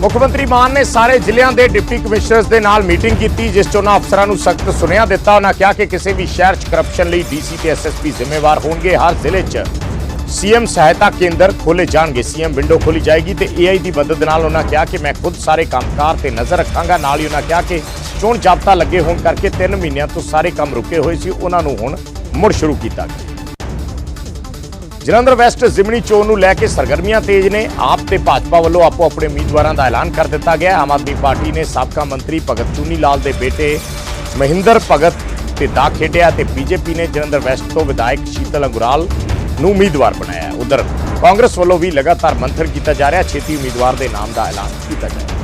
ਮੁੱਖ ਮੰਤਰੀ ਮਾਨ ਨੇ ਸਾਰੇ ਜ਼ਿਲ੍ਹਿਆਂ ਦੇ ਡਿਪਟੀ ਕਮਿਸ਼ਨਰਸ ਦੇ ਨਾਲ ਮੀਟਿੰਗ ਕੀਤੀ, ਜਿਸ 'ਚ ਉਹਨਾਂ ਅਫਸਰਾਂ ਨੂੰ ਸਖਤ ਸੁਨੇਹਾ ਦਿੱਤਾ। ਉਹਨਾਂ ਕਿਹਾ ਕਿ ਕਿਸੇ ਵੀ ਸ਼ਹਿਰ 'ਚ ਕਰਪਸ਼ਨ ਲਈ ਡੀਸੀ ਤੇ ਐਸਐਸਪੀ ਜ਼ਿੰਮੇਵਾਰ ਹੋਣਗੇ। ਹਰ ਜ਼ਿਲ੍ਹੇ 'ਚ ਸੀਐਮ ਸਹਾਇਤਾ ਕੇਂਦਰ ਖੋਲੇ ਜਾਣਗੇ। ਸੀਐਮ ਵਿੰਡੋ ਖੋਲੀ ਜਾਏਗੀ ਤੇ ਏਆਈ ਦੀ ਮਦਦ ਨਾਲ ਉਹਨਾਂ ਕਿਹਾ ਕਿ ਮੈਂ ਖੁਦ ਸਾਰੇ ਕੰਮਕਾਰ ਤੇ ਨਜ਼ਰ ਰੱਖਾਂਗਾ। ਨਾਲ ਹੀ ਉਹਨਾਂ ਕਿਹਾ ਕਿ ਚੋਣ ਜਾਬਤਾ ਲੱਗੇ ਹੋਣ ਕਰਕੇ 3 ਮਹੀਨਿਆਂ ਤੋਂ ਸਾਰੇ ਕੰਮ ਰੁਕੇ ਹੋਏ ਸੀ। ਉਹਨਾਂ ਨੂੰ ਹੁਣ ਮੁੜ ਸ਼ੁਰੂ ਕੀਤਾ ਗਿਆ। ਜਲੰਧਰ ਵੈਸਟ ਜ਼ਿਮਨੀ ਚੋਣ ਨੂੰ ਲੈ ਕੇ ਸਰਗਰਮੀਆਂ ਤੇਜ਼ ਨੇ। ਆਪ ਤੇ ਭਾਜਪਾ ਵੱਲੋਂ ਆਪੋ ਆਪਣੇ ਉਮੀਦਵਾਰਾਂ ਦਾ ਐਲਾਨ ਕਰ ਦਿੱਤਾ ਗਿਆ। ਆਮ ਆਦਮੀ ਪਾਰਟੀ ਨੇ ਸਾਬਕਾ ਮੰਤਰੀ ਭਗਤ ਚੂਨੀ ਲਾਲ ਦੇ ਬੇਟੇ ਮਹਿੰਦਰ ਭਗਤ ਤੇ ਦਾ ਖੇਡਿਆ ਤੇ ਬੀਜੇਪੀ ਨੇ ਜਲੰਧਰ ਵੈਸਟ ਤੋਂ ਵਿਧਾਇਕ ਸ਼ੀਤਲ ਅੰਗੁਰਾਲ ਨੂੰ ਉਮੀਦਵਾਰ ਬਣਾਇਆ। ਉਧਰ ਕਾਂਗਰਸ ਵੱਲੋਂ ਵੀ ਲਗਾਤਾਰ ਮੰਥਨ ਕੀਤਾ ਜਾ ਰਿਹਾ। ਛੇਤੀ ਉਮੀਦਵਾਰ ਦੇ ਨਾਮ ਦਾ ਐਲਾਨ ਕੀਤਾ ਜਾਏਗਾ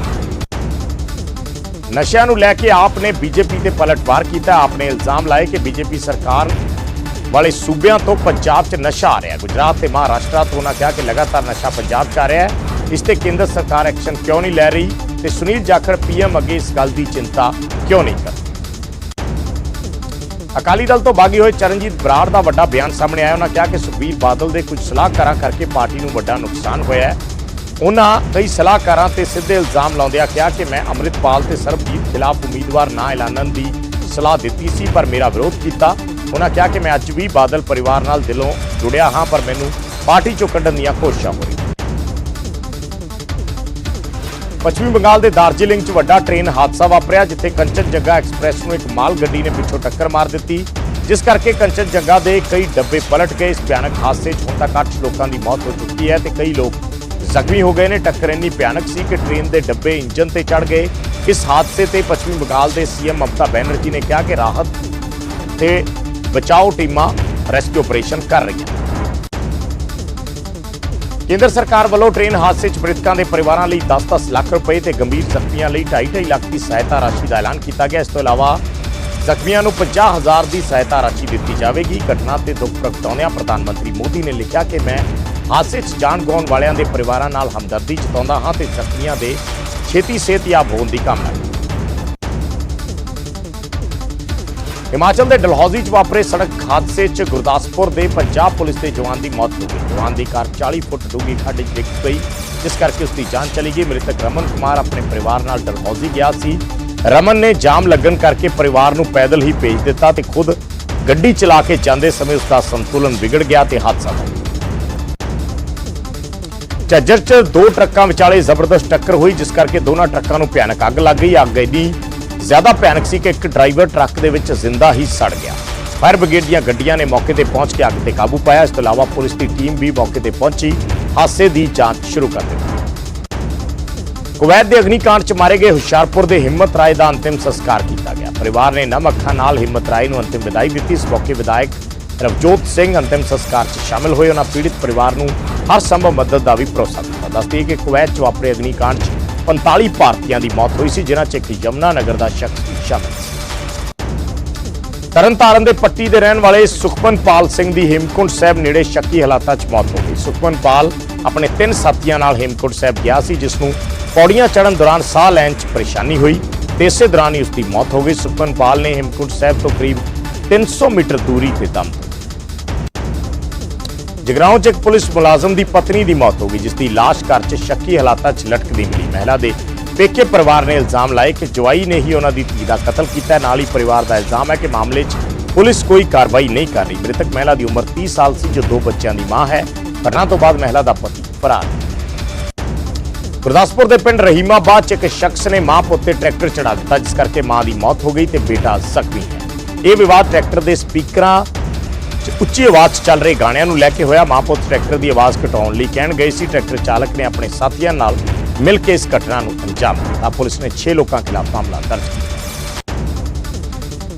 ਨਸ਼ਿਆਂ ਨੂੰ ਲੈ ਕੇ ਆਪ ਨੇ ਬੀਜੇਪੀ ਤੇ ਪਲਟਵਾਰ ਕੀਤਾ। ਆਪ ਨੇ ਇਲਜ਼ਾਮ ਲਾਏ ਕਿ ਬੀਜੇਪੀ ਸਰਕਾਰ ਵਾਲੇ ਸੂਬਿਆਂ ਤੋਂ ਪੰਜਾਬ 'ਚ ਨਸ਼ਾ ਆ ਰਿਹਾ। ਗੁਜਰਾਤ ਤੇ ਮਹਾਰਾਸ਼ਟਰ ਤੋਂ ਉਹਨਾਂ ਕਿਹਾ ਕਿ ਲਗਾਤਾਰ ਨਸ਼ਾ ਪੰਜਾਬ 'ਚ ਆ ਰਿਹਾ ਹੈ। ਇਸ ਤੇ ਕੇਂਦਰ ਸਰਕਾਰ ਐਕਸ਼ਨ ਕਿਉਂ ਨਹੀਂ ਲੈ ਰਹੀ ਤੇ ਸੁਨੀਲ ਜਾਖੜ ਪੀਐਮ ਅੱਗੇ ਇਸ ਗੱਲ ਦੀ ਚਿੰਤਾ ਕਿਉਂ ਨਹੀਂ ਕਰ ਅਕਾਲੀ ਦਲ ਤੋਂ ਬਾਗੀ ਹੋਏ ਚਰਨਜੀਤ ਬਰਾੜ ਦਾ ਵੱਡਾ ਬਿਆਨ ਸਾਹਮਣੇ ਆਇਆ। ਉਹਨਾਂ ਕਿਹਾ ਕਿ ਸੁਖਬੀਰ ਬਾਦਲ ਦੇ ਕੁਝ ਸਲਾਹਕਾਰਾਂ ਕਰਕੇ ਪਾਰਟੀ ਨੂੰ ਵੱਡਾ ਨੁਕਸਾਨ ਹੋਇਆ ਹੈ। ਉਹਨਾਂ ਕਈ ਸਲਾਹਕਾਰਾਂ ਤੇ ਸਿੱਧੇ ਇਲਜ਼ਾਮ ਲਾਉਂਦਿਆਂ ਕਿਹਾ ਕਿ ਮੈਂ ਅੰਮ੍ਰਿਤਪਾਲ ਤੇ ਸਰਬਜੀਤ ਖਿਲਾਫ ਉਮੀਦਵਾਰ ਨਾ ਐਲਾਨਣ ਦੀ ਸਲਾਹ ਦਿੱਤੀ ਸੀ, ਪਰ ਮੇਰਾ ਵਿਰੋਧ ਕੀਤਾ। ਉਹਨਾਂ ਕਿਹਾ ਕਿ ਮੈਂ ਅੱਜ ਵੀ ਬਾਦਲ ਪਰਿਵਾਰ ਨਾਲ ਦਿਲੋਂ ਜੁੜਿਆ ਹਾਂ, ਪਰ ਮੈਨੂੰ ਪਾਰਟੀ ਚੋਂ ਕੱਢਣ ਦੀਆਂ ਕੋਸ਼ਿਸ਼ਾਂ ਹੋ ਰਹੀਆਂ ਪੱਛਮੀ ਬੰਗਾਲ ਦੇ ਦਾਰਜੀਲਿੰਗ 'ਚ ਵੱਡਾ ਟ੍ਰੇਨ ਹਾਦਸਾ ਵਾਪਰਿਆ, ਜਿੱਥੇ ਕੰਚਨਜੰਗਾ ਐਕਸਪ੍ਰੈਸ ਨੂੰ ਇੱਕ ਮਾਲ ਗੱਡੀ ਨੇ ਪਿੱਛੋਂ ਟੱਕਰ ਮਾਰ ਦਿੱਤੀ, ਜਿਸ ਕਰਕੇ ਕੰਚਨਜੰਗਾ ਦੇ ਕਈ ਡੱਬੇ ਪਲਟ ਗਏ। ਇਸ ਭਿਆਨਕ ਹਾਦਸੇ 'ਚ ਹੁਣ ਤੱਕ 8 ਲੋਕਾਂ ਦੀ ਮੌਤ ਹੋ ਚੁੱਕੀ ਹੈ ਤੇ ਕਈ ਲੋਕ ਜ਼ਖਮੀ ਹੋ ਗਏ ਨੇ। ਟੱਕਰ ਇੰਨੀ ਭਿਆਨਕ ਸੀ ਕਿ ਟ੍ਰੇਨ ਦੇ ਡੱਬੇ ਇੰਜਨ ਤੇ ਚੜ ਗਏ। ਇਸ ਹਾਦਸੇ ਤੇ ਪੱਛਮੀ ਬੰਗਾਲ ਦੇ ਸੀਐਮ ਮਮਤਾ ਬੈਨਰਜੀ ਨੇ ਕਿਹਾ ਕਿ ਰਾਹਤ ਤੇ ਬਚਾਓ ਟੀਮਾਂ ਰੈਸਕਿਊ ਆਪਰੇਸ਼ਨ ਕਰ ਰਹੀਆਂ। ਕੇਂਦਰ ਸਰਕਾਰ ਵੱਲੋਂ ਟ੍ਰੇਨ ਹਾਦਸੇ 'ਚ ਮ੍ਰਿਤਕਾਂ ਦੇ ਪਰਿਵਾਰਾਂ ਲਈ 10-10 ਲੱਖ ਰੁਪਏ ਤੇ ਗੰਭੀਰ ਜ਼ਖਮੀਆਂ ਲਈ 2.5 ਲੱਖ ਦੀ ਸਹਾਇਤਾ ਰਾਸ਼ੀ ਦਾ ਐਲਾਨ ਕੀਤਾ ਗਿਆ। ਇਸ ਤੋਂ ਇਲਾਵਾ ਜ਼ਖਮੀਆਂ ਨੂੰ 50000 ਦੀ ਸਹਾਇਤਾ ਰਾਸ਼ੀ ਦਿੱਤੀ ਜਾਵੇਗੀ। ਘਟਨਾ ਤੇ ਦੁੱਖ ਪ੍ਰਗਟਾਉਂਦਿਆਂ ਪ੍ਰਧਾਨ ਮੰਤਰੀ ਮੋਦੀ ਨੇ ਲਿਖਿਆ ਕਿ ਮੈਂ ਹਾਦਸੇ 'ਚ ਜਾਨ ਗਵਾਉਣ ਵਾਲਿਆਂ ਦੇ ਪਰਿਵਾਰਾਂ ਨਾਲ ਹਮਦਰਦੀ ਜਤਾਉਂਦਾ ਹਾਂ ਤੇ ਜ਼ਖਮੀਆਂ ਦੇ ਛੇਤੀ ਸਿਹਤਯਾਬ ਹੋਣ ਦੀ ਕਾਮਨਾ ਹਿਮਾਚਲ ਦੇ ਡਲਹੌਜ਼ੀ 'ਚ ਵਾਪਰੇ ਸੜਕ ਹਾਦਸੇ 'ਚ ਗੁਰਦਾਸਪੁਰ ਦੇ ਪੰਜਾਬ ਪੁਲਿਸ ਦੇ ਜਵਾਨ ਦੀ ਮੌਤ ਹੋ ਗਈ। ਜਵਾਨ ਦੀ ਕਾਰ 40 ਫੁੱਟ ਡੂੰਘੀ ਖੱਡ 'ਚ ਡਿੱਗ ਪਈ। ਜਿਸ ਕਰਕੇ ਉਸ ਦੀ ਜਾਨ ਚਲੀ ਗਈ। ਮ੍ਰਿਤਕ ਰਮਨ ਕੁਮਾਰ ਆਪਣੇ ਪਰਿਵਾਰ ਨਾਲ ਡਲਹੌਜ਼ੀ ਗਿਆ ਸੀ। ਰਮਨ ਨੇ ਜਾਮ ਲੱਗਣ ਕਰਕੇ ਪਰਿਵਾਰ ਨੂੰ ਪੈਦਲ ਹੀ ਭੇਜ ਦਿੱਤਾ ਤੇ ਖੁਦ ਗੱਡੀ ਚਲਾ ਕੇ ਜਾਂਦੇ ਸਮੇਂ ਉਸ ਦਾ ਸੰਤੁਲਨ ਵਿਗੜ ਗਿਆ ਤੇ ਹਾਦਸਾ ਹੋ ਗਿਆ। ਝੱਜਰ 'ਚ ਦੋ ਟਰੱਕਾਂ ਵਿਚਾਲੇ ਜ਼ਬਰਦਸਤ ਟੱਕਰ ਹੋਈ, ਜਿਸ ਕਰਕੇ ਦੋਨਾਂ ਟਰੱਕਾਂ ਨੂੰ ਭਿਆਨਕ ਅੱਗ ਲੱਗ ਗਈ। ਅੱਗ ਇੰਨੀ ਜ਼ਿਆਦਾ ਭਿਆਨਕ ਸੀ ਕਿ ਇੱਕ ਡਰਾਈਵਰ ਟਰੱਕ ਦੇ ਵਿੱਚ ਜ਼ਿੰਦਾ ਹੀ ਸੜ ਗਿਆ। ਫਾਇਰ ਬ੍ਰਿਗੇਡ ਦੀਆਂ ਗੱਡੀਆਂ ਨੇ ਮੌਕੇ ਤੇ ਪਹੁੰਚ ਕੇ ਅੱਗ ਤੇ ਕਾਬੂ ਪਾਇਆ। ਇਸ ਤੋਂ ਇਲਾਵਾ ਪੁਲਿਸ ਦੀ ਟੀਮ ਵੀ ਮੌਕੇ ਤੇ ਪਹੁੰਚੀ। ਹਾਦਸੇ ਦੀ ਜਾਂਚ ਸ਼ੁਰੂ ਕਰ ਦਿੱਤੀ। ਕੁਵੈਤ ਦੇ ਅਗਨੀਕਾਂਡ 'ਚ ਮਾਰੇ ਗਏ ਹੁਸ਼ਿਆਰਪੁਰ ਦੇ ਹਿੰਮਤ ਰਾਏ ਦਾ ਅੰਤਿਮ ਸੰਸਕਾਰ ਕੀਤਾ ਗਿਆ। ਪਰਿਵਾਰ ਨੇ ਨਮ ਅੱਖਾਂ ਨਾਲ ਹਿੰਮਤ ਰਾਏ ਨੂੰ ਅੰਤਿਮ ਵਿਦਾਈ ਦਿੱਤੀ। ਇਸ ਮੌਕੇ ਵਿਧਾਇਕ ਰਵਜੋਤ ਸਿੰਘ ਅੰਤਿਮ ਸੰਸਕਾਰ 'ਚ ਸ਼ਾਮਲ ਹੋਏ। ਉਹਨਾਂ ਪੀੜਿਤ ਪਰਿਵਾਰ ਨੂੰ ਹਰ ਸੰਭਵ ਮਦਦ ਦਾ ਵੀ ਭਰੋਸਾ ਦਿੱਤਾ। ਦੱਸਦੀ ਕਿ ਕੁਵੈਤ 'ਚ ਵਾਪਰੇ ਅਗਨੀਕਾਂਡ 'ਚ 45 ਭਾਰਤੀਆਂ ਦੀ ਮੌਤ ਹੋਈ ਸੀ, ਜਿਨ੍ਹਾਂ 'ਚ ਇੱਕ ਯਮਨਾ ਨਗਰ ਦਾ ਸ਼ਖਸ ਵੀ ਸ਼ਾਮਲ ਸੀ। ਤਰਨਤਾਰਨ ਦੇ ਪੱਟੀ ਦੇ ਰਹਿਣ ਵਾਲੇ ਸੁਖਮਨਪਾਲ ਸਿੰਘ ਦੀ ਹੇਮਕੁੰਟ ਸਾਹਿਬ ਨੇੜੇ ਸ਼ੱਕੀ ਹਾਲਾਤਾਂ 'ਚ ਮੌਤ ਹੋ ਗਈ। ਸੁਖਮਨਪਾਲ ਆਪਣੇ ਤਿੰਨ ਸਾਥੀਆਂ ਨਾਲ ਹੇਮਕੁੰਟ ਸਾਹਿਬ ਗਿਆ ਸੀ, ਜਿਸ ਨੂੰ ਪੌੜੀਆਂ ਚੜ੍ਹਨ ਦੌਰਾਨ ਸਾਹ ਲੈਣ 'ਚ ਪਰੇਸ਼ਾਨੀ ਹੋਈ ਤੇ ਇਸੇ ਦੌਰਾਨ ਹੀ ਉਸ ਦੀ ਮੌਤ ਹੋ ਗਈ। ਸੁਖਮਨਪਾਲ ਨੇ ਹੇਮਕੁੰਟ ਸਾਹਿਬ ਤੋਂ ਕਰੀਬ 300 ਮੀਟਰ ਦੂਰੀ ਤੇ ਦਮ ਜਗਰਾਉਂ 'ਚ ਇੱਕ ਪੁਲਿਸ ਮੁਲਾਜ਼ਮ ਦੀ ਪਤਨੀ ਦੀ ਮੌਤ ਹੋ ਗਈ, ਜਿਸ ਦੀ ਲਾਸ਼ ਘਰ 'ਚ ਸ਼ੱਕੀ ਹਾਲਾਤਾਂ 'ਚ ਲਟਕਦੀ ਮਿਲੀ। ਮਹਿਲਾ ਦੇ ਪੇਕੇ ਪਰਿਵਾਰ ਨੇ ਇਲਜ਼ਾਮ ਲਾਏ ਕਿ ਜਵਾਈ ਨੇ ਹੀ ਉਹਨਾਂ ਦੀ ਧੀ ਦਾ ਕਤਲ ਕੀਤਾ ਨਾਲ ਹੀ ਪਰਿਵਾਰ ਦਾ ਇਲਜ਼ਾਮ ਹੈ ਕਿ ਮਾਮਲੇ 'ਚ ਪੁਲਿਸ ਕੋਈ ਕਾਰਵਾਈ ਨਹੀਂ ਕਰ ਰਹੀ। ਮ੍ਰਿਤਕ ਮਹਿਲਾ ਦੀ ਉਮਰ 30 ਸਾਲ ਸੀ, ਜੋ ਦੋ ਬੱਚਿਆਂ ਦੀ ਮਾਂ ਹੈ। ਘਟਨਾ ਤੋਂ ਬਾਅਦ ਮਹਿਲਾ ਦਾ ਪਤੀ ਫਰਾਰ। ਗੁਰਦਾਸਪੁਰ ਦੇ ਪਿੰਡ ਰਹੀਮਾਬਾਦ 'ਚ ਇੱਕ ਸ਼ਖਸ ਨੇ ਮਾਂ ਪੁੱਤ ਤੇ ਟਰੈਕਟਰ ਚੜਾ ਦਿੱਤਾ, ਜਿਸ ਕਰਕੇ ਮਾਂ ਦੀ ਮੌਤ ਹੋ ਗਈ ਤੇ ਬੇਟਾ ਜ਼ਖਮੀ ਹੈ। ਇਹ ਵਿਵਾਦ ਟਰੈਕਟਰ ਦੇ ਸਪੀਕਰਾਂ ਉੱਚੀ ਆਵਾਜ਼ 'ਚ ਚੱਲ ਰਹੇ ਗਾਣਿਆਂ ਨੂੰ ਲੈ ਕੇ ਹੋਇਆ ਮਾਂ ਪੁੱਤ ਟਰੈਕਟਰ ਦੀ ਆਵਾਜ਼ ਘਟਾਉਣ ਲਈ ਕਹਿਣ ਗਏ ਸੀ, ਟਰੈਕਟਰ ਚਾਲਕ ਨੇ ਆਪਣੇ ਸਾਥੀਆਂ ਨਾਲ ਮਿਲ ਕੇ ਇਸ ਘਟਨਾ ਨੂੰ ਅੰਜਾਮ ਦਿੱਤਾ। ਪੁਲਿਸ ਨੇ 6 ਲੋਕਾਂ ਖਿਲਾਫ ਮਾਮਲਾ ਦਰਜ ਕੀਤਾ।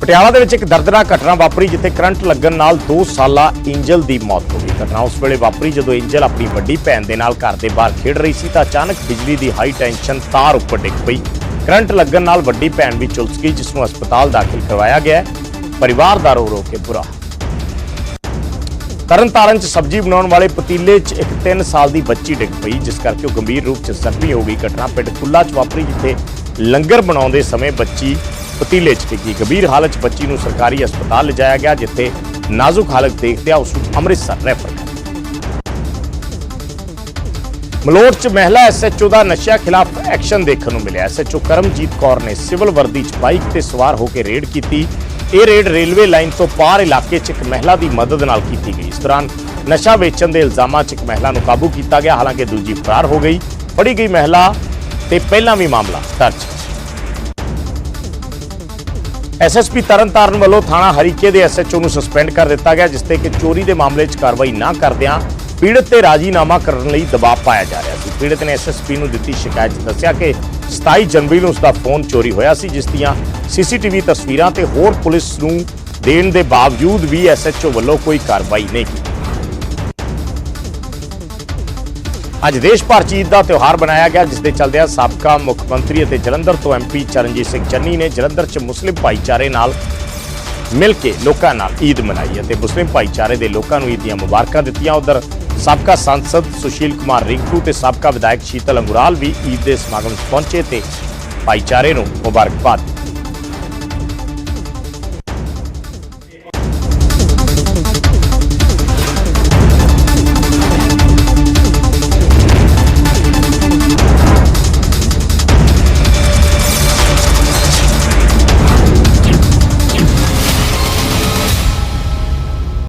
ਪਟਿਆਲਾ ਦੇ ਵਿੱਚ ਇੱਕ ਦਰਦਨਾਕ ਘਟਨਾ ਵਾਪਰੀ ਜਿੱਥੇ ਕਰੰਟ ਲੱਗਣ ਨਾਲ 2 ਸਾਲਾ ਇੰਜਲ ਦੀ ਮੌਤ ਹੋ ਗਈ। ਘਟਨਾ ਉਸ ਵੇਲੇ ਵਾਪਰੀ ਜਦੋਂ ਇੰਜਲ ਆਪਣੀ ਵੱਡੀ ਭੈਣ ਦੇ ਨਾਲ ਘਰ ਦੇ ਬਾਹਰ ਖੇਡ ਰਹੀ ਸੀ ਤਾਂ ਅਚਾਨਕ ਬਿਜਲੀ ਦੀ ਹਾਈ ਟੈਂਸ਼ਨ ਤਾਰ ਉੱਪਰ ਡਿੱਗ ਪਈ। ਕਰੰਟ ਲੱਗਣ ਨਾਲ ਵੱਡੀ ਭੈਣ ਵੀ ਝੁਲਸ ਗਈ, ਜਿਸ ਨੂੰ ਹਸਪਤਾਲ ਦਾਖਲ ਕਰਵਾਇਆ ਗਿਆ। ਪਰਿਵਾਰ ਦਾ ਰੋ ਰੋ ਕੇ ਬੁਰਾ ਤਰਨਤਾਰਨ 'ਚ ਸਬਜ਼ੀ ਬਣਾਉਣ ਵਾਲੇ ਪਤੀਲੇ 'ਚ ਇੱਕ 3 ਸਾਲ ਦੀ ਬੱਚੀ ਡਿੱਗ ਪਈ, ਜਿਸ ਕਰਕੇ ਉਹ ਗੰਭੀਰ ਰੂਪ 'ਚ ਜ਼ਖਮੀ ਹੋ ਗਈ। ਘਟਨਾ ਪਿੰਡ ਕੁੱਲਾ 'ਚ ਵਾਪਰੀ, ਜਿੱਥੇ ਲੰਗਰ ਬਣਾਉਂਦੇ ਸਮੇਂ ਬੱਚੀ ਪਤੀਲੇ 'ਚ ਡਿੱਗੀ। ਗੰਭੀਰ ਹਾਲਤ 'ਚ ਬੱਚੀ ਨੂੰ ਸਰਕਾਰੀ ਹਸਪਤਾਲ ਲਿਜਾਇਆ ਗਿਆ, ਜਿੱਥੇ ਨਾਜ਼ੁਕ ਹਾਲਤ ਦੇਖਦਿਆਂ ਉਸ ਨੂੰ ਅੰਮ੍ਰਿਤਸਰ ਰੈਫਰ ਕਰ ਮਲੋਟ 'ਚ ਮਹਿਲਾ ਐਸਐਚਓ ਦਾ ਨਸ਼ਿਆਂ ਖਿਲਾਫ ਐਕਸ਼ਨ ਦੇਖਣ ਨੂੰ ਮਿਲਿਆ। ਐਸਐਚਓ ਕਰਮਜੀਤ ਕੌਰ ਨੇ ਸਿਵਲ ਵਰਦੀ 'ਚ ਬਾਈਕ ਤੇ ਸਵਾਰ ਹੋ ਕੇ ਰੇਡ ਕੀਤੀ। ਇਹ ਰੇਡ ਰੇਲਵੇ ਲਾਈਨ ਤੋਂ ਪਾਰ ਇਲਾਕੇ 'ਚ ਇੱਕ ਮਹਿਲਾ ਦੀ ਮਦਦ ਨਾਲ ਕੀਤੀ ਗਈ। ਇਸ ਦੌਰਾਨ ਨਸ਼ਾ ਵੇਚਣ ਦੇ ਇਲਜ਼ਾਮਾਂ 'ਚ ਇੱਕ ਮਹਿਲਾ ਨੂੰ ਕਾਬੂ ਕੀਤਾ ਗਿਆ। ਹਾਲਾਂਕਿ ਦੂਜੀ ਫਰਾਰ ਹੋ ਗਈ। ਫੜੀ ਗਈ ਮਹਿਲਾ ਤੇ ਪਹਿਲਾਂ ਵੀ ਮਾਮਲਾ ਦਰਜ। ਹੈ ਐਸਐਸਪੀ ਤਰਨਤਾਰਨ ਵੱਲੋਂ ਥਾਣਾ ਹਰੀਕੇ ਦੇ ਐਸਐਚਓ ਨੂੰ ਸਸਪੈਂਡ ਕਰ ਦਿੱਤਾ ਗਿਆ, ਜਿਸ ਤੇ ਕਿ ਚੋਰੀ ਦੇ ਮਾਮਲੇ 'ਚ ਕਾਰਵਾਈ ਨਾ ਕਰਦਿਆਂ ਪੀੜਤ ਤੇ ਰਾਜੀਨਾਮਾ ਕਰਨ ਲਈ ਦਬਾਅ ਪਾਇਆ ਜਾ ਰਿਹਾ ਸੀ। ਪੀੜਤ ਨੇ ਐਸਐਸਪੀ ਨੂੰ ਦਿੱਤੀ ਸ਼ਿਕਾਇਤ 'ਚ ਦੱਸਿਆ ਕਿ 27 ਜਨਵਰੀ ਨੂੰ ਉਸ ਦਾ ਫੋਨ ਚੋਰੀ ਹੋਇਆ ਸੀ, ਜਿਸ ਦੀਆਂ ਸੀਸੀਟੀਵੀ ਤਸਵੀਰਾਂ ਤੇ ਹੋਰ ਪੁਲਿਸ ਨੂੰ ਦੇਣ ਦੇ ਬਾਵਜੂਦ ਵੀ ਐਸਐਚਓ ਵੱਲੋਂ ਕੋਈ ਕਾਰਵਾਈ ਨਹੀਂ ਕੀਤੀ। ਅੱਜ ਦੇਸ਼ ਭਰ 'ਚ ਈਦ ਦਾ ਤਿਉਹਾਰ ਮਨਾਇਆ ਗਿਆ, ਜਿਸ ਦੇ ਚਲਦਿਆਂ ਸਾਬਕਾ ਮੁੱਖ ਮੰਤਰੀ ਅਤੇ ਜਲੰਧਰ ਤੋਂ ਐਮਪੀ ਚਰਨਜੀਤ ਸਿੰਘ ਚੰਨੀ ਨੇ ਜਲੰਧਰ 'ਚ ਮੁਸਲਿਮ ਭਾਈਚਾਰੇ ਨਾਲ ਮਿਲ ਕੇ ਲੋਕਾਂ ਨਾਲ ਈਦ ਮਨਾਈ ਅਤੇ ਮੁਸਲਿਮ ਭਾਈਚਾਰੇ ਦੇ ਲੋਕਾਂ ਨੂੰ ਈਦ ਦੀਆਂ ਮੁਬਾਰਕਾਂ ਦਿੱਤੀਆਂ। ਉਧਰ ਸਾਬਕਾ ਸੰਸਦ ਸੁਸ਼ੀਲ ਕੁਮਾਰ ਰਿੰਕੂ ਤੇ ਸਾਬਕਾ ਵਿਧਾਇਕ ਸ਼ੀਤਲ ਅੰਗੁਰਾਲ ਵੀ ਈਦ ਦੇ ਸਮਾਗਮ 'ਚ ਪਹੁੰਚੇ ਤੇ ਭਾਈਚਾਰੇ ਨੂੰ ਮੁਬਾਰਕਬਾਦ ਦਿੱਤੀ